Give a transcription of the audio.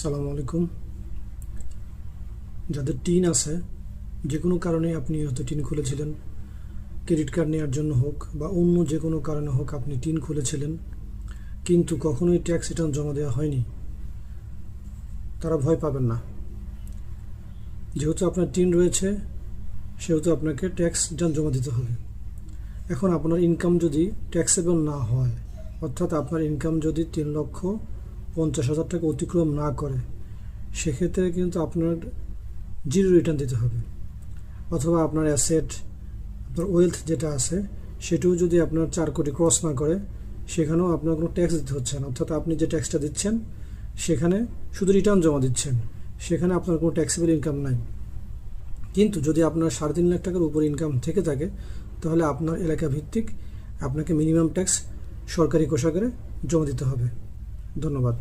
আসসালামু আলাইকুম। যাদের টিন আছে, যে কোনো কারণে আপনি হয়তো টিন খুলেছিলেন। ক্রেডিট কার্ড নেওয়ার জন্য হোক বা অন্য যে কোনো কারণে হোক আপনি টিন খুলেছিলেন, কিন্তু কখনোই ট্যাক্স রিটার্ন জমা দেওয়া হয়নি। তারা ভয় পাবেন না। যেহেতু আপনার টিন রয়েছে, সেহেতু আপনাকে ট্যাক্স রিটার্ন জমা দিতে হবে। এখন আপনার ইনকাম যদি ট্যাক্সেবল না হয়, অর্থাৎ আপনার ইনকাম যদি তিন লক্ষ পঞ্চাশ হাজার টাকা অতিক্রম না করে, সেক্ষেত্রে কিন্তু আপনার জিরো রিটার্ন দিতে হবে। অথবা আপনার অ্যাসেট আপনার ওয়েলথ যেটা আছে, সেটাও যদি আপনার চার কোটি ক্রস না করে, সেখানেও আপনার কোনো ট্যাক্স দিতে হচ্ছে না। অর্থাৎ আপনি যে ট্যাক্সটা দিচ্ছেন, সেখানে শুধু রিটার্ন জমা দিচ্ছেন, সেখানে আপনার কোনো ট্যাক্সেবল ইনকাম নাই। কিন্তু যদি আপনার সাড়ে তিন লাখ টাকার উপর ইনকাম থেকে থাকে, তাহলে আপনার এলাকা ভিত্তিক আপনাকে মিনিমাম ট্যাক্স সরকারি কোষাগারে জমা দিতে হবে। ধন্যবাদ।